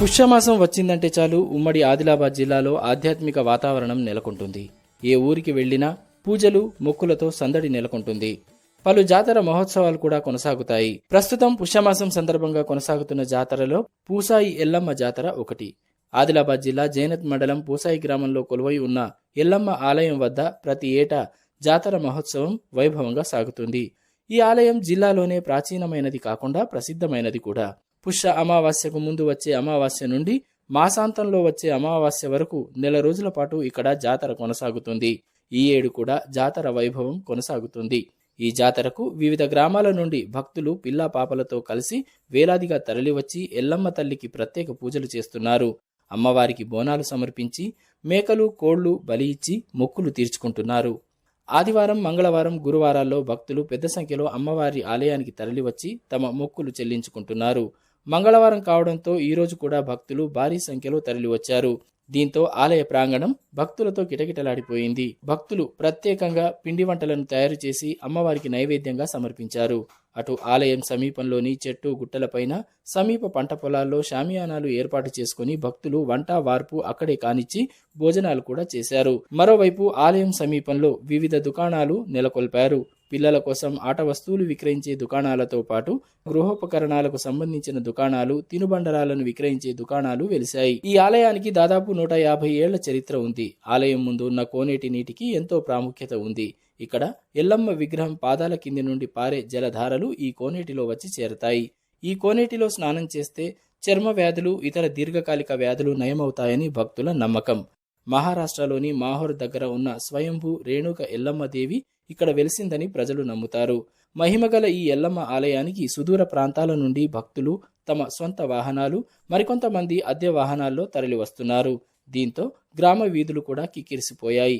పుష్యమాసం వచ్చిందంటే చాలు ఉమ్మడి ఆదిలాబాద్ జిల్లాలో ఆధ్యాత్మిక వాతావరణం నెలకొంటుంది. ఏ ఊరికి వెళ్ళినా పూజలు మొక్కులతో సందడి నెలకొంటుంది. పలు జాతర మహోత్సవాలు కూడా కొనసాగుతాయి. ప్రస్తుతం పుష్యమాసం సందర్భంగా కొనసాగుతున్న జాతరలో పూసాయి ఎల్లమ్మ జాతర ఒకటి. ఆదిలాబాద్ జిల్లా జైనత్ మండలం పూసాయి గ్రామంలో కొలువై ఉన్న ఎల్లమ్మ ఆలయం వద్ద ప్రతి ఏటా జాతర మహోత్సవం వైభవంగా సాగుతుంది. ఈ ఆలయం జిల్లాలోనే ప్రాచీనమైనది కాకుండా ప్రసిద్ధమైనది కూడా. పుష్య అమావాస్యకు ముందు వచ్చే అమావాస్య నుండి మాసాంతంలో వచ్చే అమావాస్య వరకు నెల రోజుల పాటు ఇక్కడ జాతర కొనసాగుతుంది. ఈ ఏడు కూడా జాతర వైభవం కొనసాగుతుంది. ఈ జాతరకు వివిధ గ్రామాల నుండి భక్తులు పిల్లా పాపలతో కలిసి వేలాదిగా తరలివచ్చి ఎల్లమ్మ తల్లికి ప్రత్యేక పూజలు చేస్తున్నారు. అమ్మవారికి బోనాలు సమర్పించి మేకలు కోళ్ళు బలి ఇచ్చి మొక్కులు తీర్చుకుంటున్నారు. ఆదివారం మంగళవారం గురువారాల్లో భక్తులు పెద్ద సంఖ్యలో అమ్మవారి ఆలయానికి తరలివచ్చి తమ మొక్కులు చెల్లించుకుంటున్నారు. మంగళవారం కావడంతో ఈరోజు కూడా భక్తులు భారీ సంఖ్యలో తరలివచ్చారు. దీంతో ఆలయ ప్రాంగణం భక్తులతో కిటకిటలాడిపోయింది. భక్తులు ప్రత్యేకంగా పిండి వంటలను తయారు చేసి అమ్మవారికి నైవేద్యంగా సమర్పించారు. అటు ఆలయం సమీపంలోని చెట్టు గుట్టలపైన సమీప పంట పొలాల్లో షామియానాలు ఏర్పాటు చేసుకుని భక్తులు వంట వార్పు అక్కడే కానిచ్చి భోజనాలు కూడా చేశారు. మరోవైపు ఆలయం సమీపంలో వివిధ దుకాణాలు నెలకొల్పారు. పిల్లల కోసం ఆట వస్తువులు విక్రయించే దుకాణాలతో పాటు గృహోపకరణాలకు సంబంధించిన దుకాణాలు తినుబండరాలను విక్రయించే దుకాణాలు వెలిశాయి. ఈ ఆలయానికి దాదాపు నూట యాభై ఏళ్ళ చరిత్ర ఉంది. ఆలయం ముందు ఉన్న కోనేటి నీటికి ఎంతో ప్రాముఖ్యత ఉంది. ఇక్కడ ఎల్లమ్మ విగ్రహం పాదాల కింది నుండి పారే జలధారలు ఈ కోనేటిలో వచ్చి చేరతాయి. ఈ కోనేటిలో స్నానం చేస్తే చర్మ వ్యాధులు ఇతర దీర్ఘకాలిక వ్యాధులు నయమవుతాయని భక్తుల నమ్మకం. మహారాష్ట్రలోని మాహోర్ దగ్గర ఉన్న స్వయంభూ రేణుక ఎల్లమ్మ దేవి ఇక్కడ వెలిసిందని ప్రజలు నమ్ముతారు. మహిమగల ఈ ఎల్లమ్మ ఆలయానికి సుదూర ప్రాంతాల నుండి భక్తులు తమ సొంత వాహనాలు మరికొంతమంది అద్దె వాహనాల్లో తరలివస్తున్నారు. దీంతో గ్రామ వీధులు కూడా కిక్కిరిసిపోయాయి.